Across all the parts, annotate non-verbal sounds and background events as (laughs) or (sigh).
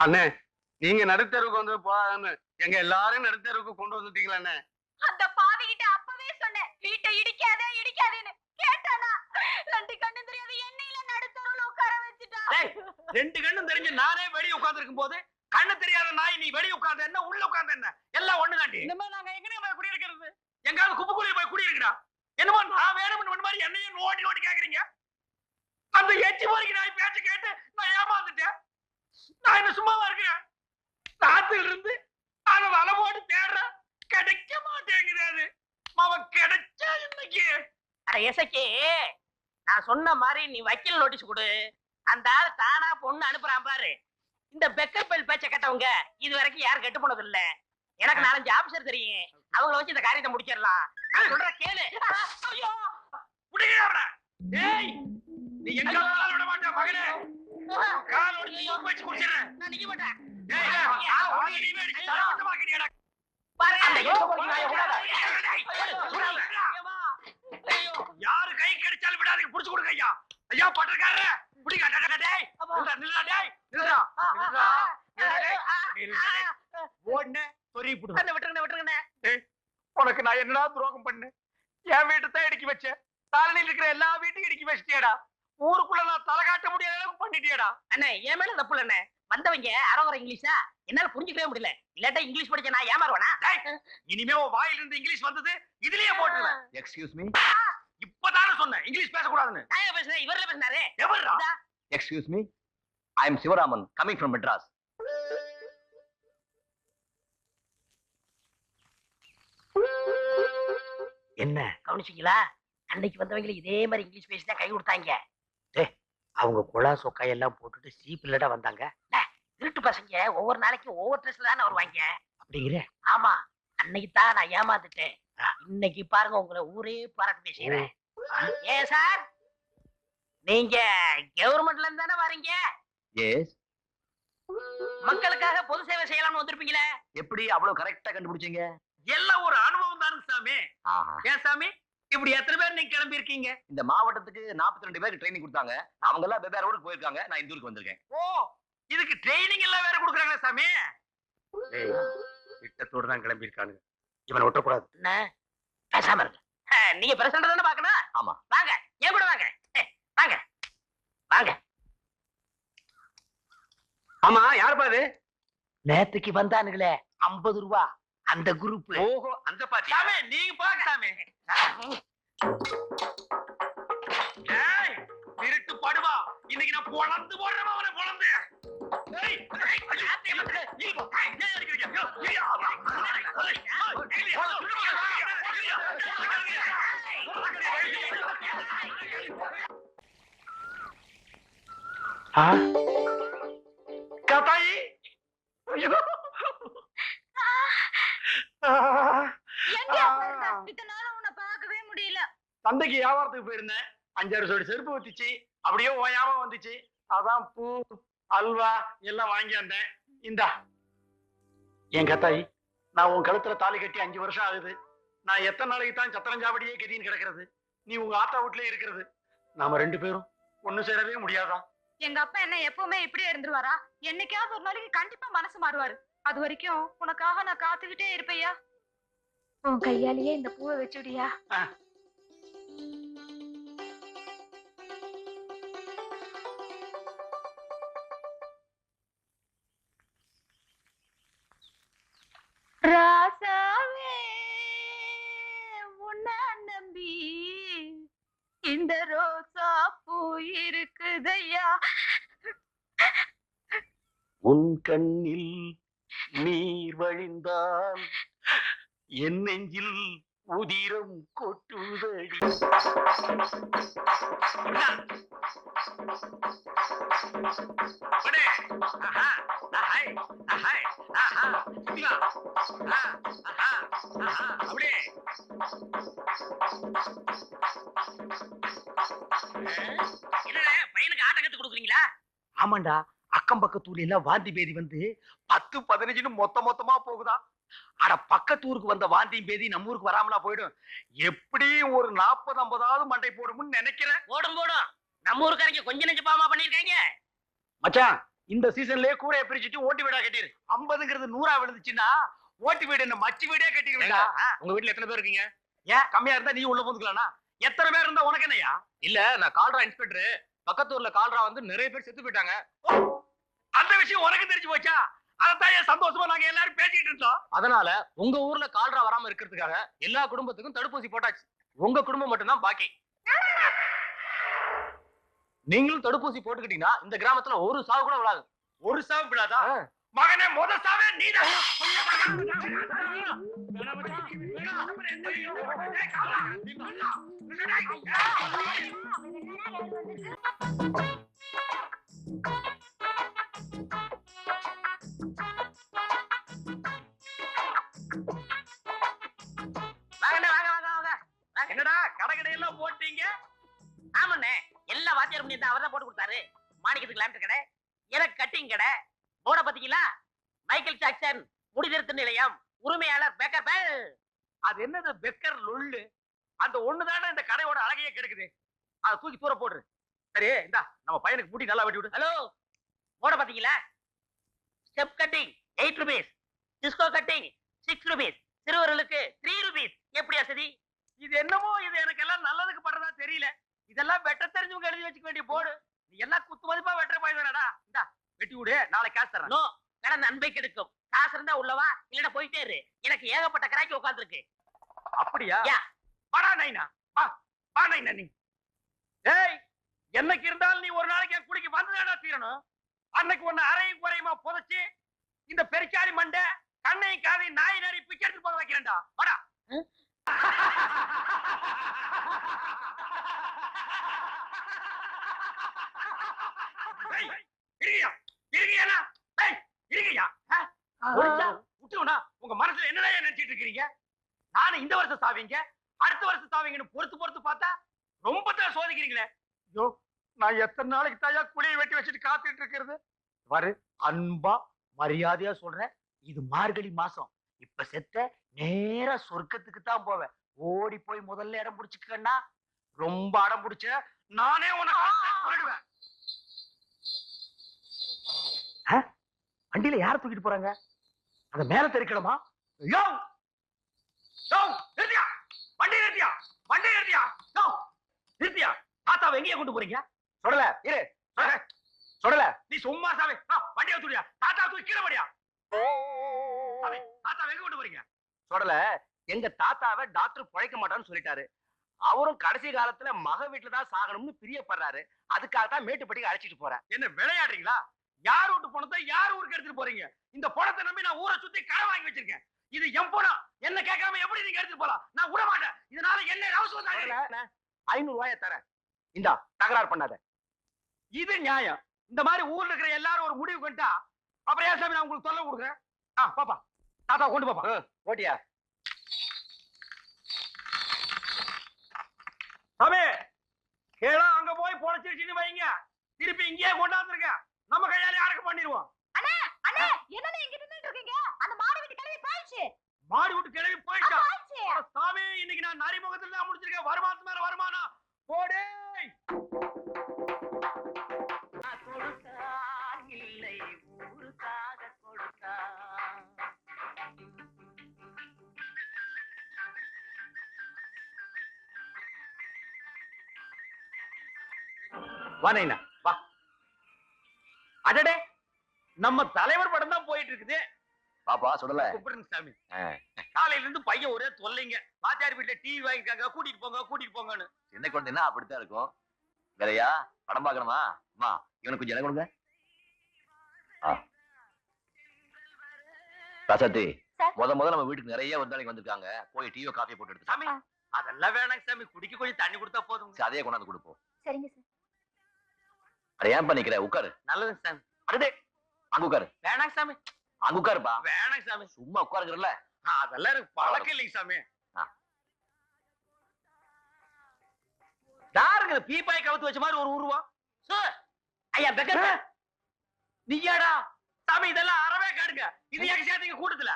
அண்ணே நீங்க நடுத்தருவுக்கு வந்து போகாதுன்னு எங்க எல்லாரையும் நடுத்தருவுக்கு கொண்டு வந்துட்டீங்களா அண்ணே? அந்த பாவிகிட்ட அப்பவே சொன்னேன் வீட்டை இடிக்காத இடிக்காதேன்னு. கேட்டானா ரெண்டு கண்ணு தெரியாத எண்ணெயில நடுத்தருவுல உட்கார வச்சுட்டா. ரெண்டு கண்ணும் தெரிஞ்சு நானே வெளிய உட்கார்ந்து இருக்கும் போது கண்ணு தெரியாத நாய் நீ வெளிய உட்கார்ந்து என்ன உள்ள உட்கார்ந்து என்ன எல்லாம் ஒண்ணு தாண்டி இந்த மாதிரி நாங்க எங்கனே போய் குடியிருக்கிறது எங்காவது குப்பைக்குழிய போய் குடி இருக்குடா என்னமோ நான் வேணும்னு ஒண்ணு மாதிரி என்னையும் நோண்டி நோண்டி கேக்குறீங்க அந்த எச்சி போறீங்க நாய் பேச்ச கேட்டு நான் ஏமாந்துட்டேன் நான் என்ன சும்மாவா இருக்கிறேன் ராத்திரில இருந்து அதை வலை போட்டு தேடுறேன் கிடைக்க மாட்டேங்குது அது அவன் கிடைச்சா இன்னைக்கு அட எசக்கி நான் சொன்ன மாதிரி நீ வக்கீல் நோட்டீஸ் கொடு அந்த ஆள் தானா பொண்ணு அனுப்புறான் பாரு இந்த பெக்கர் பெல் பேச்ச கேட்டவங்க இது வரைக்கும் யாரும் கெட்டு போனது இல்ல எனக்கு நாலஞ்சு ஆபீசர் தெரியும் அவங்கள வச்சு இந்த காரியத்தை முடிச்சிடலாம் நான் சொல்ற கேளு ஐயோ புடிங்க அவனை ஏய் நீ எங்க கால விட மாட்டே மகனே கால் ஒடிச்சு சூப் வச்சு குடிச்சிடுறேன் நான் நிக்க மாட்டேன் ஏய் ஏய், ஆ, உனக்கு நீ வேடி சத்தமாக்கிறியாடா பாருங்க அந்த ஐயோ, யோசனை பண்ணி நான் விடாத. விடாத. ஐயோ, ஐயோ. யாரு கை கிடைச்சாலும் கொடுங்க ஐயா. ஐயா பட்டக்காரரே புடிங்க டேய், டேய், டேய். நில்றா, டேய். நில்றா, நில்றா. டேய். டேய். ஓடுனே, சொருகி புடு. அண்ணே, விட்டுருங்கண்ணே, விட்டுருங்கண்ணே. உனக்கு நான் என்னடா துரோகம் பண்ணேன்? என் வீட்டை தான் இடுக்கி வச்சேன். காலனியில் இருக்கிற எல்லா வீட்டையும் இடுக்கி வச்சிட்டியடா. ஊருக்குள்ள நான் தலை காட்ட முடியாத அளவுக்கு பண்ணிட்டியடா. அண்ணே என் மேல தப்பு இல்லண்ணே. வந்தவங்க அறகுற இங்கிலீஷா என்னால புரிஞ்சுக்கவே முடியல. இல்லாட்டா இங்கிலீஷ் படிச்ச நான் ஏமாறுவேனா? டேய், இனிமே உன் வாயில இருந்து இங்கிலீஷ் வந்தது இதுலயே போட்டுருவேன். எக்ஸ்கியூஸ் மீ இப்பதானே சொன்னேன். இங்கிலீஷ் பேசக்கூடாதுன்னு. நான் பேசுறேன் இவர்ல பேசினாரு. எவர்ரா. Excuse me I am Sivaraman coming from Madras என்ன? கவனிச்சீங்களா அன்னைக்கு வந்தவங்க இதே மாதிரி இங்கிலீஷ் பேசி தான் கை கொடுத்தாங்க. அவங்க குழா சொக்காய் எல்லாம் போட்டுட்டு சீப்லடா வந்தாங்க. திருட்டு பசங்க. ஒவ்வொரு நாளைக்கும் ஒவ்வொரு ட்ரெஸ்ல தானே வருவாங்க. அப்படிங்கிற? ஆமா. அன்னைக்கு தான் நான் ஏமாந்துட்டேன் இன்னைக்கு பாருங்க உங்களை ஊரே பாராட்டு செய்யறேன் ஏன் சார்? நீங்க கவர்மெண்ட்ல இருந்து தானே வரீங்க? எஸ் மக்களுக்காக பொது சேவை செய்யலாம்னு வந்திருப்பீங்களே. எப்படி அவ்வளவு கரெக்டா கண்டுபிடிச்சீங்க? எல்லாம் ஒரு அனுபவம் தானுங்க சாமி. ஆஹா. ஏன் சாமி? இப்படி எத்தனை பேர் நீங்க கிளம்பி இருக்கீங்க இந்த மாவட்டத்துக்கு 42 ரெண்டு பேருக்கு ட்ரைனிங் கொடுத்தாங்க. அவங்க எல்லாம் வெவ்வேறு ஊருக்கு போயிருக்காங்க. நான் இந்த ஊருக்கு வந்திருக்கேன். ஓ இதுக்கு ட்ரைனிங் எல்லாம் வேற கொடுக்குறாங்களா சாமி. திட்டத்தோட தான் கிளம்பி இருக்கானுங்க இவனை விட்டக்கூடாது என்ன? பேசாம இருங்க. நீங்க பிரசிடண்ட் தானே பாக்கணும் ஆமா. வாங்க ஏன் கூட வாங்க. வாங்க. வாங்க. ஆமா யார் பாது நேத்துக்கு வந்தானுங்களே ஐம்பது ரூபா. அந்த குரூப் ஓஹோ அந்த பாட்டி. சாமி நீங்க பாக்க சாமி. திருட்டு படுவா. இன்னைக்கு நான் பொழந்து போடுறேன் அவனை பொழந்து. உன்னை பார்க்கவே முடியல. சந்தைக்கு வியாபாரத்துக்கு போயிருந்தேன். அஞ்சாறு சோடி செருப்பு வச்சுச்சு அப்படியே ஓயாம வந்துச்சு. அதான் பூ அல்வா எல்லாம் வாங்கி வந்தேன். இந்தா. என் கத்தாயி நான் உன் கழுத்துல தாலி கட்டி அஞ்சு வருஷம் ஆகுது. நான் எத்தனை நாளைக்கு தான் சத்திரஞ்சாவடியே கதின்னு கிடக்கிறது? நீ உங்க ஆத்தா வீட்லயே இருக்கிறது. நாம ரெண்டு பேரும் ஒண்ணு சேரவே முடியாதா எங்க அப்பா என்ன எப்பவுமே இப்படியே இருந்துருவாரா? என்னைக்காவது ஒரு நாளைக்கு கண்டிப்பா மனசு மாறுவாரு. அது வரைக்கும் உனக்காக நான் காத்துக்கிட்டே இருப்பையா? உன் கையாலேயே இந்த பூவை வச்சுடியா உன் கண்ணில் நீர் வழிந்தால் என் நெஞ்சில் உதிரம் கொட்டுதடி அப்படியே பையனுக்கு ஆட்டம் கத்து கொடுக்குறீங்களா ஆமாண்டா. அக்கம் பக்கத்தூர்ல எல்லாம் வாந்தி பேதி வந்து பத்து பதினஞ்சுன்னு மொத்த மொத்தமா போகுதா? அட பக்கத்தூருக்கு வந்த வாந்தியும் பேதி நம்ம ஊருக்கு வராமலா போயிடும். எப்படியும் ஒரு நாற்பது ஐம்பதாவது மண்டை போடும்னு நினைக்கிறேன். போடும் போடும். நம்ம ஊருக்காரங்க கொஞ்சம் நெஞ்சு பாவமா பண்ணிருக்காங்க. மச்சான் இந்த சீசன்லயே கூரையை பிரிச்சுட்டு ஓட்டு வீடா கட்டிரு. ஐம்பதுங்கிறது நூறா விழுந்துச்சுன்னா ஓட்டு வீடு என்ன மச்சு வீடே கட்டிடுவீங்களா உங்க வீட்டுல எத்தனை பேர் இருக்கீங்க? ஏன் கம்மியா இருந்தா நீ உள்ள போந்துக்கலாம்னா? எத்தனை பேர் இருந்தா உனக்கு என்னய்யா? இல்ல நான் கால்ரா இன்ஸ்பெக்டர். பக்கத்து ஊர்ல கால்ரா வந்து நிறைய பேர் செத்து போயிட்டாங்க. அந்த விஷயம் உனக்கு தெரிஞ்சு போச்சா? அதான் ஏன் சந்தோஷமா நாங்க எல்லாரும் பேசிக்கிட்டு இருந்தோம். அதனால உங்க ஊர்ல கால்ரா வராம இருக்கிறதுக்காக எல்லா குடும்பத்துக்கும் தடுப்பூசி போட்டாச்சு. உங்க குடும்பம் மட்டும்தான் பாக்கி. நீங்களும் தடுப்பூசி போட்டுக்கிட்டீங்கன்னா இந்த கிராமத்துல ஒரு சாவு கூட விடாது ஒரு சாவு விடாதா மகனே முத சாவே நீதான் வாங்க என்னடா போட்டீங்க? ஆமாண்ணே எல்லா வாத்தியார் பண்ணி அவர் தான் போட்டு கொடுத்தாரு. மாணிக்கத்துக்கு லேண்ட் கடை எனக்கு கட்டிங் கடை. போர்டை பாத்தீங்களா மைக்கேல் ஜாக்சன் முடிதிருத்த நிலையம் உரிமையாளர் பேக்கர் பேல் அது என்னது பெக்கர் லொள்ளு அந்த ஒண்ணுதானே இந்த கடையோட அழகையே கெடுக்குது? அதை தூக்கி தூர போடுறு சரி இந்தா நம்ம பையனுக்கு முடி நல்லா வெட்டி விடு. ஹலோ போர்டை பாத்தீங்களா? Step cutting eight rupees disco cutting six rupees சிறுவர்களுக்கு த்ரீ ருபீஸ் எப்படி வசதி இது என்னமோ இது எனக்கு எல்லாம் நல்லதுக்கு படுறதா தெரியல. இதெல்லாம் வெட்ட தெரிஞ்சவங்க எழுதி வச்சுக்க வேண்டிய போடு. நீ எல்லாம் குத்து மதிப்பா வெட்டுற பையனடா இந்தா வெட்டி விடு. நாளை காசு தரேன் நோ கடந்த அன்பை கெடுக்கும். காசு இருந்தா உள்ளவா இல்லைன்னா போயிட்டே இரு. எனக்கு ஏகப்பட்ட கராக்கி உட்காந்துருக்கு அப்படியா. வாடா நைனா. வா வா நைனா நீ. ஏய் என்னைக்கு இருந்தாலும் நீ ஒரு நாளைக்கு என் குடிக்கு வந்துதாடா தீரணும்? அன்னைக்கு ஒன்னு அரையும் குறையுமா புதைச்சு இந்த பெருச்சாளி மண்டை கண்ணையும் காதையும் நாய் நரி பிச்சை எடுத்து போக வைக்கிறேன்டா வாடா இருங்கய்யா. ஆ? ஒழிச்சா, விட்டுருவனா? உங்க மனசுல என்னடா நினைச்சிட்டு இருக்கீங்க நானும் இந்த வருஷம் சாவீங்க அடுத்த வருஷம் சாவீங்கன்னு பொறுத்து பொறுத்து பார்த்தா ரொம்ப சோதிக்கிறீங்களே ஐயோ நான் எத்தனை நாளைக்கு தாயா குழியை வெட்டி வச்சுட்டு காத்துட்டு இருக்கிறது? வரு அன்பா மரியாதையா சொல்றேன். இது மார்கழி மாசம். இப்ப செத்த நேரா சொர்க்கத்துக்கு தான் போவேன். ஓடி போய் முதல்ல இடம் பிடிச்சுக்கன்னா ரொம்ப அடம் பிடிச்ச நானே உனக்கு வண்டியில யார தூக்கிட்டு போறாங்க? அத மேல தெரிக்கணுமா யோ! யோ! நிறுத்தியா! வண்டி நிறுத்தியா? வண்டி நிறுத்தியா? யோ! நிறுத்தியா? தாத்தாவை எங்கேயே கொண்டு போறீங்க? சொல்லல இரு. சொல்லல நீ சும்மா சாவே வண்டியை தூடியா தாத்தா தூக்கி கீழே படியா தாத்தாவை எங்க கொண்டு போறீங்க? சொல்லல எங்க தாத்தாவை டாக்டர் பிழைக்க மாட்டான்னு சொல்லிட்டாரு. அவரும் கடைசி காலத்துல மக வீட்டுல தான் சாகணும்னு பிரியப்படுறாரு. அதுக்காக தான் மேட்டுப்பட்டிக்கு அழைச்சிட்டு போறேன். என்ன விளையாடுறீங்களா? யார் வீட்டு பணத்தை யார் ஊருக்கு எடுத்துட்டு போறீங்க? இந்த பணத்தை நம்பி நான் ஊரை சுத்தி கடை வாங்கி வச்சிருக்கேன். இது என் பணம். என்ன கேட்காம எப்படி நீங்க எடுத்துட்டு போலாம்? நான் விட மாட்டேன் இதனால என்ன அவசரம் ஐநூறு ரூபாய தரேன். இந்தா தகராறு பண்ணாத. இது நியாயம். இந்த மாதிரி ஊர்ல இருக்கிற எல்லாரும் ஒரு முடிவு கொண்டா அப்புறம் ஏன் சாமி நான் உங்களுக்கு தொல்லை கொடுக்குறேன்? ஆ பாப்பா. தாத்தா கொண்டு பாப்பா. ஓட்டியா சாமி கேளா அங்க போய் பொழைச்சிருச்சுன்னு வைங்க. திருப்பி இங்கேயே கொண்டாந்துருங்க. நம்ம கையாலே அடக்க பண்ணிடுவோம்? அண்ணே என்னன்னு இங்க நின்னுட்டு இருக்கீங்க? அந்த மாடு வீட்டு கிளம்பி போயிடுச்சு. மாடி விட்டு கிளம்பி போயிட்டா. போயிடுச்சு சாமி இன்னைக்கு நான் நரிமுகத்துல தான் முடிச்சிருக்கேன். வருமானத்து மேல வருமானம். போடே வா நைனா வா. அடடே நம்ம தலைவர் படம் தான் போயிட்டு இருக்குது பாப்பா சொல்லல. கும்பிடுங்க சாமி. காலையில இருந்து பையன் ஒரே தொல்லைங்க. வாத்தியார் வீட்டுல டிவி வாங்கிருக்காங்க கூட்டிட்டு போங்க கூட்டிட்டு போங்கன்னு. சின்ன குழந்தைன்னா அப்படித்தான் இருக்கும்? வேலையா? படம் பார்க்கணுமா? அம்மா இவனுக்கு கொஞ்சம் இடம் கொடுங்க. ராசாத்தி. முத முத நம்ம வீட்டுக்கு நிறைய விருந்தாளிங்க வந்திருக்காங்க. போய் டீயோ காஃபி போட்டு எடுத்து சாமி அதெல்லாம் வேணாங்க சாமி. குடிக்க கொஞ்சம் தண்ணி கொடுத்தா சரி, அதையே கொண்டாந்து கொடுப்போம். சரிங்க சார். அட ஏன் பண்ணிக்கிற உட்காரு. நல்லதுங்க சாமி. அடடே அங்க உட்காரு. வேணாங்க சாமி. அங்க உட்காருப்பா. வேணாங்க சாமி. சும்மா உட்காருங்கறல அதெல்லாம் எனக்கு பழக்கம் இல்லைங்க சாமி. ஆ. யாருங்க பீப்பாய் கவுத்து வச்ச மாதிரி ஒரு உருவம். சார் ஐயா பெக்கர்? நீயாடா. சாமி இதெல்லாம் அறவே காடுங்க. இது எங்க சேர்த்தீங்க கூட்டத்துல?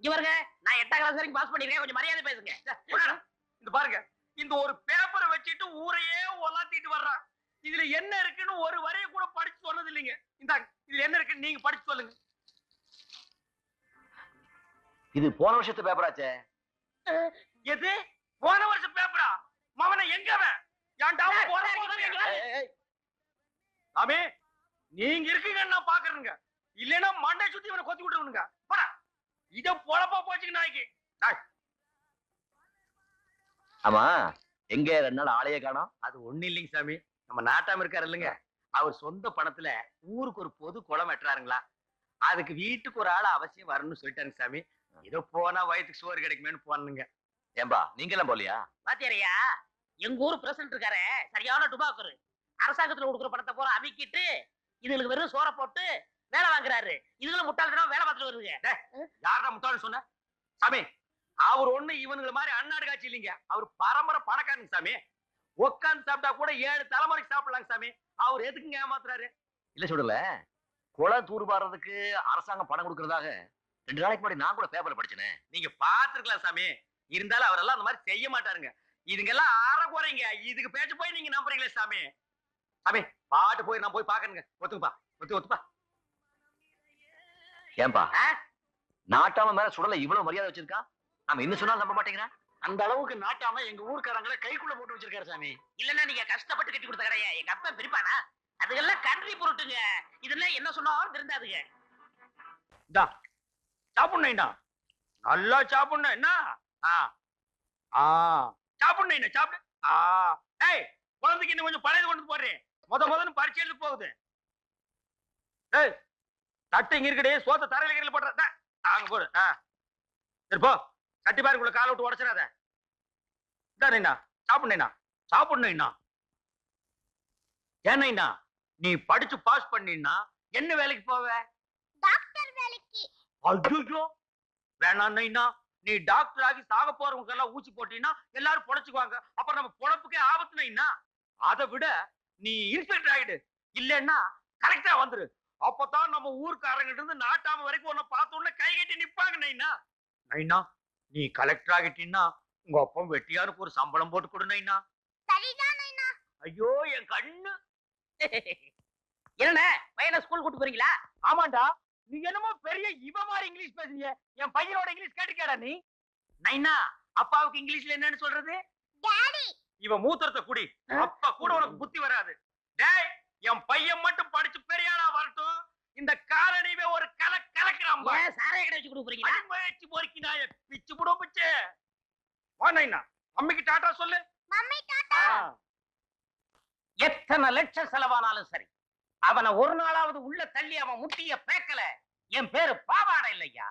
இங்க பாருங்க. நான் எட்டாம் கிளாஸ் வரைக்கும் பாஸ் பண்ணிருக்கேன். கொஞ்சம் மரியாதை பேசுங்க. இந்த பாருங்க. இந்த ஒரு பேப்பரை வச்சுட்டு ஊரையே ஒலாத்திட்டு வர்றான். இதுல என்ன இருக்குன்னு ஒரு வரைய கூட படிச்சு சொன்னது இல்லைங்க. இந்த இதுல என்ன இருக்குன்னு நீங்க படிச்சு சொல்லுங்க. இது போன வருஷத்து பேப்பராச்சே. எது? போன வருஷம் பேப்பரா? மவனை எங்க அவன்? சாமி நீங்க இருக்கீங்கன்னு நான் பாக்குறேங்க இல்லைன்னா மண்டை சுத்தி இவனை கொத்தி விட்டுருவனுங்க. போடா. இத பொழப்பா போச்சுங்க நாய்க்கு. ஆமா எங்க ரெண்டு நாள் ஆளையே காணோம்? அது ஒண்ணு இல்லைங்க சாமி. நம்ம நாட்டாம இருக்காரு இல்லைங்க. அவர் சொந்த பணத்துல ஊருக்கு ஒரு பொது குளம் வெட்டுறாருங்களா? அதுக்கு வீட்டுக்கு ஒரு ஆள் அவசியம் வரணும்னு சொல்லிட்டாருங்க சாமி. ஏதோ போனா வயிற்றுக்கு சோறு கிடைக்குமேன்னு போனனுங்க. ஏம்பா நீங்க எல்லாம் போலியா பாத்தியாரியா? எங்க ஊர் பிரசிடண்ட் இருக்காரு சரியான டுபாக்குரு அரசாங்கத்துல கொடுக்குற பணத்தை பூரா அமிக்கிட்டு இதுங்களுக்கு வெறும் சோற போட்டு வேலை வாங்குறாரு. இதுல முட்டாள்தனம் வேலை பார்த்துட்டு வருதுங்க. யாரா முட்டாள்னு சொன்ன? சாமி அவர் ஒண்ணு இவனுங்கள மாதிரி அண்ணாடு காட்சி இல்லைங்க. அவர் பரம்பரை பணக்காரங்க சாமி. உட்காந்து சாப்பிட்டா கூட ஏழு தலைமுறைக்கு சாப்பிடலாங்க சாமி. அவர் எதுக்குங்க ஏமாத்துறாரு? இல்ல சொல்லல. குளம் தூர்பாடுறதுக்கு அரசாங்கம் பணம் கொடுக்கறதாக. ரெண்டு நாளைக்கு முன்னாடி நான் கூட பேப்பர்ல படிச்சேனே. நீங்க பாத்துருக்கலாம் சாமி. இருந்தாலும் அவரெல்லாம் அந்த மாதிரி செய்ய மாட்டாருங்க. இதுங்கெல்லாம் அற குறைங்க இதுக்கு பேச்சு போய் நீங்க நம்புறீங்களே சாமி. சாமி பாட்டு போய் நான் போய் பாக்கணுங்க ஒத்துக்குப்பா ஒத்து ஒத்துப்பா. ஏன்பா? நாட்டாம மேல சுடல இவ்வளவு மரியாதை வச்சிருக்கான் நாம இன்னும் சொன்னாலும் நம்ப மாட்டேங்கிறேன் அந்த அளவுக்கு நாட்டாம எங்க ஊர்க்காரங்களை கைக்குள்ள போட்டு வச்சிருக்காரு சாமி. இல்லன்னா நீங்க கஷ்டப்பட்டு கட்டி கொடுத்த கடையா? எங்க அப்பா பிரிப்பானா? அதுக்கெல்லாம் கன்றி பொருட்டுங்க. இதெல்லாம் என்ன சொன்னாலும் திருந்தாதுங்க சாப்பிடணும் நல்லா சாப்பிடணும். என்ன? ஆ. ஆ. சாப்பிடணும் சாப்பிடு. ஆ. ஏய் குழந்தைக்கு இன்னும் கொஞ்சம் பழையது கொண்டு போடுறேன் முத முதன்னு பரிச்சை எழுத போகுது. ஏய் தட்டு இங்க இருக்கடே. சோத்த தரையில கீழ போடுற. டா, அங்க போடு. ஆ. சரி போ. கட்டி பாருக்குள்ள காலை விட்டு உடச்சிடாத. இதாண்ணா சாப்பிடணும் சாப்பிடணும் ஏன்னா நீ படிச்சு பாஸ் பண்ணினா என்ன வேலைக்கு போவ? டாக்டர் வேலைக்கு. ஐயோ நீ டாக்டர் ஆகி சாக போறவங்க எல்லாம் ஊசி போட்டீங்கன்னா எல்லாரும் பொழைச்சுக்குவாங்க அப்புறம் நம்ம பொழப்புக்கே ஆபத்து நைனா. அதை விட நீ இன்ஸ்பெக்டர் ஆயிடு. இல்லைன்னா கரெக்டா வந்துரு. அப்பதான் நம்ம ஊர்க்காரங்கிட்ட இருந்து நாட்டாம வரைக்கும் உன்னை பார்த்த உடனே கை கட்டி நிப்பாங்க நைனா. நைனா நீ கலெக்டர் ஆகிட்டீன்னா உங்க அப்பா வெட்டியாருக்கு ஒரு சம்பளம் போட்டு கொடு நைனா. சரிதான் நைனா. ஐயோ என் கண்ணு. (laughs) என்ன பையனை ஸ்கூல் கூட்டு போறீங்களா? ஆமாண்டா. நீ என்னமோ பெரிய இவ மாதிரி இங்கிலீஷ் பேசுறீங்க என் பையனோட இங்கிலீஷ் கேட்டுக்கேடா நீ? நைனா அப்பாவுக்கு இங்கிலீஷ்ல என்னன்னு சொல்றது? டாடி இவன் மூத்திரத்தை குடி. அப்ப கூட உனக்கு புத்தி வராது. டேய் என் பையன் மட்டும் படிச்சு பெரியாளா வரட்டும் இந்த காலனிவே ஒரு கல கலக்கிறான். ஏன் சாராய கடை வச்சு கொடுக்க போறீங்களா அடிமுயற்சி பொறுக்கி நாய பிச்சு புடும் பிச்சு. வா நைனா அம்மிக்கு டாட்டா சொல்லு. மம்மி டாடா எத்தனை லட்சம் செலவானாலும் சரி அவனை ஒரு நாளாவது உள்ள தள்ளி அவன் முட்டிய பேக்கல. என் பேரு பாவாடை இல்லையா?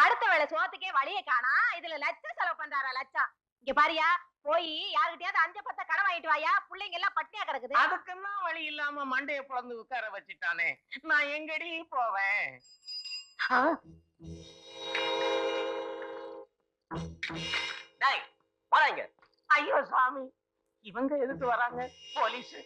அடுத்த வேளை சோத்துக்கே வழிய காணா. இதுல லட்சம் செலவு பண்றாரா லட்சம். இங்க பாரியா போய் யாருகிட்டயாவது அஞ்ச பத்த கடன் வாங்கிட்டு வாயா? பிள்ளைங்க எல்லாம் பட்டினியா கிடக்குது. அதுக்குதான் வழி இல்லாம மண்டைய பிளந்து உட்கார வச்சுட்டானே. நான் எங்கடி போவேன்? டேய் வராங்க ஐயோ சாமி. இவங்க எதுக்கு வராங்க? போலீஸ்.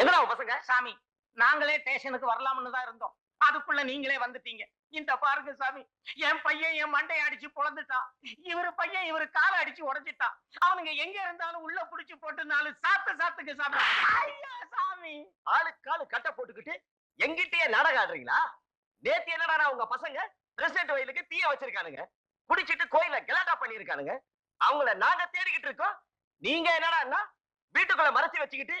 எங்கடா பசங்க? சாமி நாங்களே ஸ்டேஷனுக்கு வரலாம்னு தான் இருந்தோம். அதுக்குள்ள நீங்களே வந்துட்டீங்க. இந்த பாருங்க சாமி என் பையன் என் மண்டையை அடிச்சு பொழந்துட்டான் இவரு பையன் இவரு காலை அடிச்சு உடைச்சிட்டான் அவனுங்க எங்க இருந்தாலும் உள்ள புடிச்சு போட்டு நாலு சாத்து சாத்துக்கு சாமி. ஐயா சாமி. ஆளுக்கு ஆளு கட்ட போட்டுக்கிட்டு எங்கிட்டயே நாடகம் ஆடுறீங்களா நேத்து என்னடா உங்க பசங்க? பிரசிடென்ட் வயலுக்கு தீய வச்சிருக்கானுங்க. குடிச்சிட்டு கோயில கலாட்டா பண்ணிருக்கானுங்க அவங்கள நாங்க தேடிக்கிட்டு இருக்கோம். நீங்க என்னடா வீட்டுக்குள்ள மறைச்சு வச்சுக்கிட்டு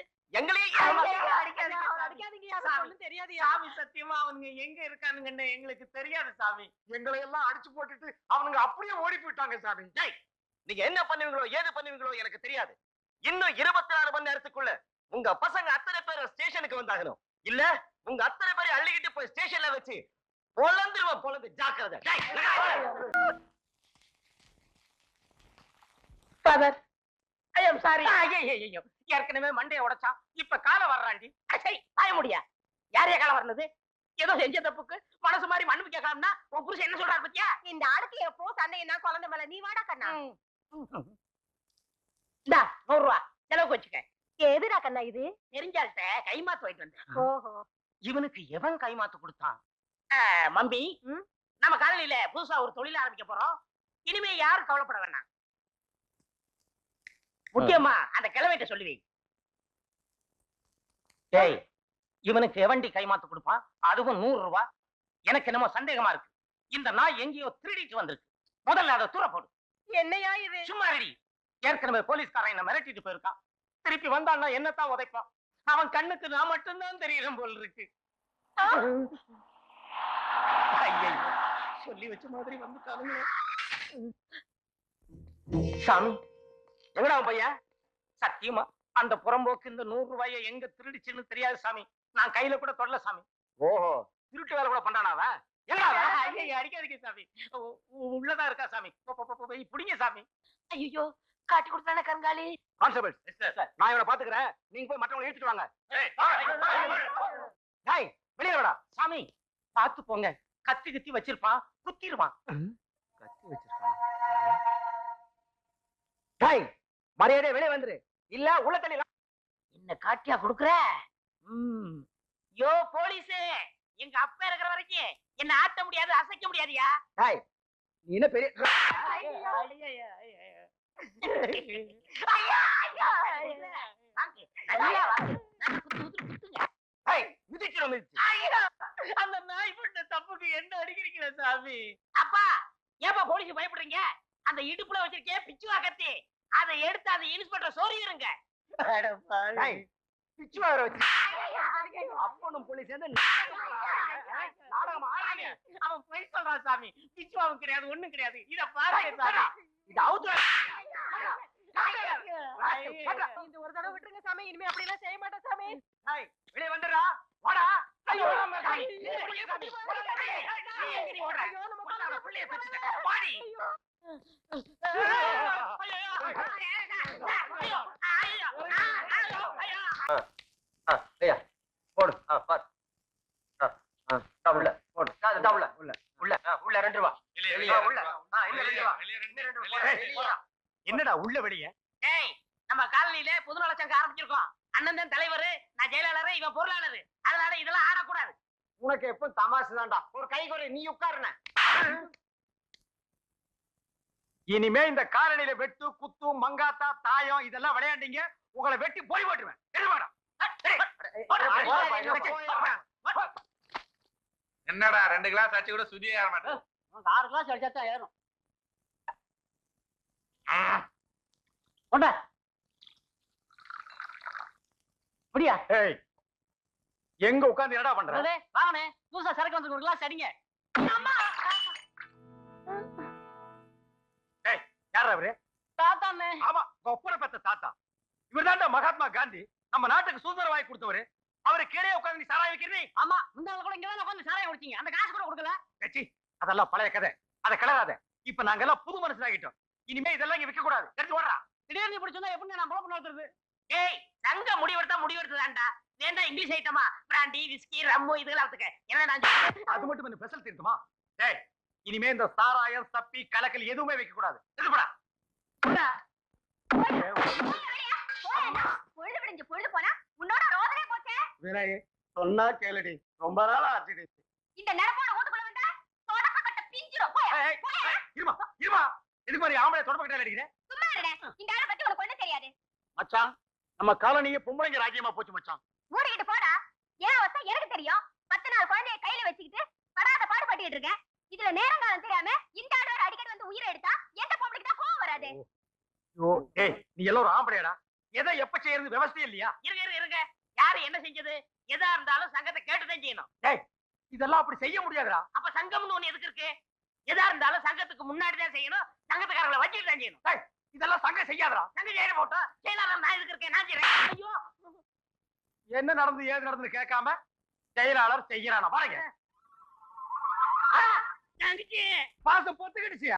சத்தியமா அவனுங்க எங்க இருக்கானுங்கன்னு எங்களுக்கு தெரியாது சாமி. எங்களை எல்லாம் அடிச்சு போட்டுட்டு அவனுங்க அப்படியே ஓடி போயிட்டாங்க சாமி. நீங்க என்ன பண்ணுவீங்களோ ஏது பண்ணுவீங்களோ எனக்கு தெரியாது. இன்னும் இருபத்தி நாலு மணி நேரத்துக்குள்ள உங்க பசங்க அத்தனை பேர் ஸ்டேஷனுக்கு வந்தாகணும். இல்ல உங்க அத்தனை பேரை அள்ளிக்கிட்டு போய் ஸ்டேஷன்ல வச்சு பொழந்துருவ பொழந்து ஜாக்கிரதை. ஃபாதர் ஐ எம் சாரி ஐயோ ஏற்கனவே மண்டைய உடைச்சான் இப்ப காலை வர்றாண்டி. அச்சை ஆய முடியா? யாரையா காலை வர்றது? ஏதோ செஞ்ச தப்புக்கு மனசு மாதிரி மண்ணு கேட்கலாம்னா உன் புருஷன் என்ன சொல்றாரு பத்தியா? இந்த ஆளுக்கு எப்போ சண்டைன்னா குழந்தை மேல? நீ வாடா கண்ணா. இந்தா நூறு ரூபா. செலவுக்கு வச்சுக்க எதுடா கண்ணா இது? தெரிஞ்சால்கிட்ட கைமாத்து வாங்கிட்டு வந்தேன். ஓஹோ. இவனுக்கு எவன் கைமாத்து கொடுத்தான்? மம்பி? நம்ம காலையில புதுசா ஒரு தொழில் ஆரம்பிக்க போறோம். இனிமே யாரும் கவலைப்பட வேண்டாம். முக்கியமா அந்த கிழமைட்ட சொல்லி வை டேய் இவனுக்கு எவண்டி கைமாத்து கொடுப்பான்? அதுவும் நூறு ரூபாய் எனக்கு என்னமோ சந்தேகமா இருக்கு. இந்த நாய் எங்கேயோ திருடிட்டு வந்திருக்கு. முதல்ல அதை தூர போடு. என்னையா இது? சும்மா ரெடி ஏற்கனவே போலீஸ்காரன் என்ன மிரட்டிட்டு போயிருக்கான். திருப்பி வந்தான்னா என்னத்தான் உதைப்பான்? அவன் கண்ணுக்கு நான் மட்டும்தான் தெரியறேன் போல் இருக்கு. சொல்லி வச்ச மாதிரி வந்துட்டானுங்க சாமி எங்கடா பையன்? சத்தியமா அந்த புறம்போக்கு இந்த நூறு ரூபாயை எங்க திருடிச்சுன்னு தெரியாது சாமி. நான் கையில கூட தொடல சாமி. ஓஹோ. திருட்டு வேலை கூட பண்றானா அடிக்காதீங்க சாமி. உ- உ- உள்ளதா இருக்கா சாமி? போ- போ- போ- போய் புடிங்க சாமி. ஐயோ காட்டி கொடுத்தானே கண்காளி கான்ஸ்டபிள் நான் இவனை பாத்துக்கிறேன் நீங்க போய் மற்றவங்களை இழுத்துட்டு வாங்க. டேய் வெளியே வாடா. சாமி பார்த்து போங்க. கத்தி கத்தி வச்சிருப்பான் குத்திடுவான் கத்தி வச்சிருக்கான்? டேய் மரியாதை வெளியே வந்துரு. இல்ல உள்ள தள்ளி என்ன காட்டியா குடுக்குற? ம். யோ போலீஸே எங்க அப்பா இருக்கிற வரைக்கும் என்ன ஆட்ட முடியாது அசைக்க முடியாதுயா? டேய் நீ என்ன பெரிய அந்த நாய் பண்ண தப்புக்கு என்ன அடிக்கிறீங்க சாமி? அப்பா ஏப்பா போலீஸ் பயப்படுறீங்க? அந்த இடுப்புல வச்சிருக்கே பிச்சுவா கத்தி. அதை எடுத்து அந்த இன்ஸ்பெக்டர் வச்சு. அப்பனும் போலீஸ் அவன் பொய் சொல்றான் சாமி. பிச்சுவாவும் கிடையாது ஒண்ணும் கிடையாது. இத பாருங்க சாமி இது அவுத்து இந்த ஒரு தடவை விட்டுருங்க சாமி. இனிமே அப்படி எல்லாம் செய்ய மாட்டேன் சாமி. வெளியே வந்துடுறா. வாடா. என்னடா உள்ள வெளிய? ஏய் நம்ம காலனில புது நலச்சங்க ஆரம்பிச்சிருக்கோம். அண்ணன் தான் தலைவர் நான் ஜெயலலிதா இவன் பொருளாளர். உனக்கு எப்ப தமாசு தான்டா ஒரு கை குறை நீ உட்காருன இனிமே இந்த காலனில வெட்டு குத்து மங்காத்தா தாயம் இதெல்லாம் விளையாண்டீங்க உங்களை வெட்டி போய் போட்டுருவேன். என்னடா ரெண்டு கிளாஸ் அடிச்சு கூட சுதியே ஏற மாட்டேன் ஆறு கிளாஸ் அடிச்சா தான் ஏறும் அப்படியா? எங்க உட்கார்ந்து என்னடா பண்ற? வாங்கண்ணே. புதுசா சரக்கு வந்து ஒரு கிளாஸ் அடிங்க யார் அவரு தாத்தாண்ணே. ஆமா ஒப்பனை பெத்த தாத்தா. இவர்தான்டா மகாத்மா காந்தி. நம்ம நாட்டுக்கு சுதந்திரம் வாங்கி கொடுத்தவரு. அவரு கீழே உட்கார்ந்து நீ சாராய வைக்கிறீ? ஆமா முந்தாள் கூட இங்க தான் உட்காந்து சாராயம் குடிச்சீங்க. அந்த காசு கூட கொடுக்கல. கட்சி அதெல்லாம் பழைய கதை. அதை கிளறாத இப்ப நாங்க எல்லாம் புது மனுஷனாகிட்டோம். இனிமே இதெல்லாம் இங்க விற்க கூடாது தெரிஞ்சு ஓடுறா. திடீர்னு இப்படி சொன்னா எப்படி நான் பொழப்பு நடத்துறது? ஏய் சங்க முடிவெடுத்தா முடிவெடுத்ததாண்டா வேண்டா இங்கிலீஷ் ஐட்டமா பிராண்டி விஸ்கி ரம்மு இதெல்லாம் எடுத்துக்க ஏன்னா நான். அது மட்டும் என்ன ஸ்பெஷல் திருத்துமா டேய் இனிமே இந்த சாராயம் சப்பி கலக்கல் எதுவுமே வைக்க கூடாது. தெரிஞ்சுப்படா பொழுது விடிஞ்சு பொழுது போனா உன்னோட ரோதனை போச்சே. வினய் சொன்னா கேளுடி. ரொம்ப நாள் ஆச்சுடி. இந்த நிரப்போட ஊட்டுக்குள்ள வந்தா தொடப்ப கட்ட பிஞ்சிரும். போய்? இருமா இருமா. இதுக்கு மாதிரி ஆம்பளை தொடப்ப கிட்ட அடிக்கிறேன் சும்மா இருடே. இந்த ஆளை பத்தி உனக்கு ஒண்ணும் தெரியாது. மச்சான் நம்ம காலனியே பொம்பளைங்க ராஜ்யமா போச்சு மச்சான். மூடிக்கிட்டு போடா. ஏன் அவஸ்தை? எனக்கு தெரியும். பத்து நாள் குழந்தைய கையில வச்சுக்கிட்டு படாத பாடுபட்டுட்டு இருக்கேன். இதுல நேரம் காலம் தெரியாம இந்த ஆடோட அடிக்கடி வந்து உயிரை எடுத்தா எந்த பொம்பளைக்கு தான் கோவம் வராது. ஐயோ ஏய் நீ எல்லாம் ஒரு ஆம்பளையடா. எதை எப்ப செய்யறது? விவசாயம் இல்லையா? இருங்க இருங்க இருங்க. யாரு என்ன செஞ்சது? எதா இருந்தாலும் சங்கத்தை கேட்டுதான் செய்யணும். இதெல்லாம் அப்படி செய்ய முடியாதுடா. அப்ப சங்கம்னு ஒண்ணு எதுக்கு இருக்கு? எதா இருந்தாலும் சங்கத்துக்கு முன்னாடி தான் செய்யணும். சங்கத்துக்காரங்களை வச்சுட்டு தான் செய்யணும் இதெல்லாம் சங்கம் செய்யாதுடா. சங்க செய்யற போட்டோம். செயலாளர் நான் எதுக்கு இருக்கேன்? நான் செய்யறேன். ஐயோ என்ன நடந்து ஏது நடந்து கேட்காம செயலாளர் செய்யறானா பாருங்க. பாசம் பொத்துக்கிடுச்சு.